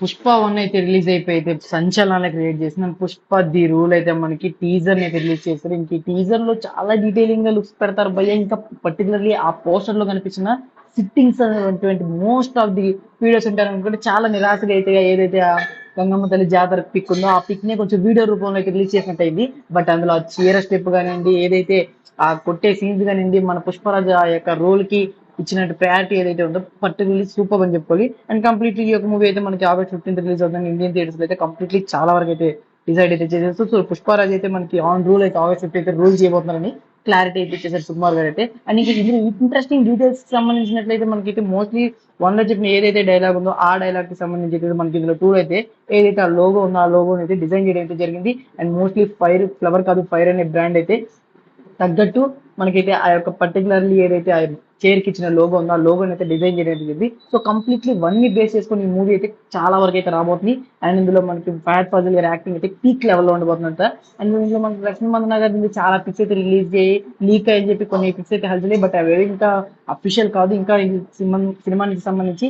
Pushpa one అయితే release అయిపోయి అయితే సంచలనాలు క్రియేట్ చేసిన పుష్ప ది రూల్ అయితే మనకి టీజర్ అయితే రిలీజ్ చేస్తారు ఇంక ఈ టీజర్లో చాలా డీటెయిలింగ్గా లుక్స్ పెడతారు భయ ఇంకా పర్టికులర్లీ ఆ పోస్టర్లో కనిపించిన సిట్టింగ్స్ అనేటువంటి మోస్ట్ ఆఫ్ ది వీడియోస్ ఉంటారు అనుకుంటే చాలా నిరాశగా అయితే ఏదైతే ఆ గంగమ్మ తల్లి జాతర పిక్ ఉందో ఆ పిక్ నే కొంచెం వీడియో రూపంలో అయితే రిలీజ్ చేసినట్టు అయింది. బట్ అందులో ఆ చీర స్టెప్ కానివ్వండి ఏదైతే ఆ కొట్టే సీన్స్ కానివ్వండి మన పుష్పరాజు ఆ యొక్క రోల్కి ఇచ్చినట్టు ప్రయారిటీ ఏదైతే ఉందో పర్టికులర్లీ సూపర్ అని చెప్పుకోవాలి. అండ్ కంప్లీట్లీ ఈ యొక్క మూవీ అయితే మనకి ఆగస్ట్ ఫిఫ్టీన్త్ రిలీజ్ అవుతుంది. ఇండియన్ థియేటర్స్ అయితే కంప్లీట్లీ చాలా వరకు అయితే డిసైడ్ అయితే చేసేస్తూ సో పుష్పరాజ్ అయితే మనకి ఆన్ రూల్ అయితే ఆగస్ట్ ఫిఫ్టీ అయితే రూల్ చేయబోతున్నారని క్లారిటీ అయితే ఇచ్చేసారు సుకుమార్ గారు అయితే. అండ్ ఇంకా ఇందులో ఇంట్రెస్టింగ్ డీటెయిల్స్ సంబంధించినట్లయితే మనకి మోస్ట్లీ వన్లో చెప్పిన ఏదైతే డైలాగ్ ఉందో ఆ డైలాగ్కి సంబంధించి మనకి ఇందులో టూ అయితే ఏదైతే ఆ లోగో ఉందో ఆ లోగో అయితే డిజైన్ చేయడం అయితే జరిగింది. అండ్ మోస్ట్లీ ఫైర్ ఫ్లవర్ కాదు ఫైర్ అనే బ్రాండ్ అయితే తగ్గట్టు మనకైతే ఆ యొక్క పర్టికులర్లీ ఏదైతే ఆ చైర్కి ఇచ్చిన లోగో ఉందో ఆ లోగోని అయితే డిజైన్ చేయడం జరిగింది సో కంప్లీట్లీ వన్ని బేస్ చేసుకుని ఈ మూవీ అయితే చాలా వరకు అయితే రాబోతుంది. అండ్ ఇందులో మనకి ఫ్యాట్ ఫజల్ గారి యాక్టింగ్ అయితే పీక్ లెవెల్లో ఉండబోతుందంట. అండ్ ఇందులో మనకి లక్ష్మీ మందన గారి నుంచి చాలా పిక్స్ అయితే రిలీజ్ చేయి లీక్ అని చెప్పి కొన్ని పిక్స్ అయితే హల్చలే బట్ అవి ఇంకా అఫీషియల్ కాదు. ఇంకా సినిమా సినిమానికి సంబంధించి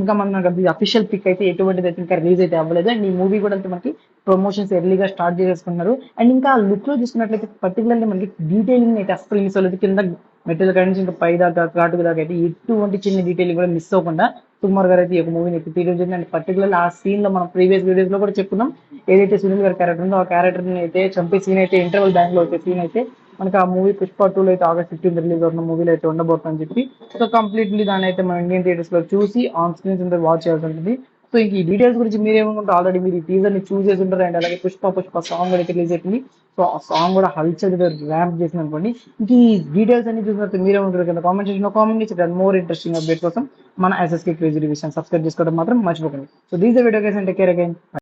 ఇంకా మనకి అఫీషియల్ పిక్ అయితే ఎటువంటిది అయితే ఇంకా రిలీజ్ అయితే అవ్వలేదు. అండ్ ఈ మూవీ కూడా అయితే మనకి ప్రమోషన్స్ ఎర్లీగా స్టార్ట్ చేసుకున్నారు అండ్ ఇంకా లుక్లో చూసుకున్నట్లయితే పర్టికులర్లీ మనకి డీటెయిలింగ్ అయితే అసలు మిస్ అవ్వలేదు. కింద మెటీరియల్ కాడి నుంచి ఇంకా పై దాకా కాటు దాకా అయితే ఎటువంటి చిన్న డీటెయిల్ కూడా మిస్ అవ్వకుండా సుకుమార్ గారు అయితే ఈ యొక్క మూవీని అయితే తీయడం జరిగింది. అండ్ పర్టికులర్ ఆ సీన్లో మనం ప్రీవియస్ వీడియోస్లో కూడా చెప్పుకున్నాం. ఏదైతే సునీల్ గారి క్యారెక్టర్ ఉందో ఆ క్యారెక్టర్ని అయితే చంపే సీన్ అయితే ఇంటర్వల్ బ్యాంక్లో వచ్చే సీన్ అయితే మనకి ఆ మూవీ పుష్ప టూ అయితే ఆగస్ట్ ఫిఫ్టీన్ రిలీజ్ అవుతున్న మూవీలో అయితే ఉండబోతుందని చెప్పి. సో కంప్లీట్లీ దాని అయితే మనం ఇండియన్ థియేటర్స్లో చూసి ఆన్ స్క్రీన్స్ వాచ్ చేయాల్సి ఉంటుంది. సో ఈ డీటెయిల్స్ గురించి మీరేమనుకుంటే ఆల్రెడీ మీరు ఈ టీజర్ని చూస్ చేసి ఉంటారు అండ్ అలాగే పుష్ప పుష్ప సాంగ్ కూడా రిలీజ్ అవుతుంది సో ఆ సాంగ్ కూడా హల్చల్ ర్యాంప్ చేసిన అనుకోండి. ఈ డీటెయిల్స్ అన్ని చూసినట్టు మీరేమంటారు కింద కామెంట్ సెక్షన్లో కామెంట్ చేసి మోర్ ఇంట్రెస్టింగ్ అప్డేట్ కోసం మన ఎస్ఎస్కే క్రేజీ రివిజన్ సబ్స్క్రైబ్ చేసుకోవడం మాత్రం మర్చిపోకండి. So these the video guys and take care again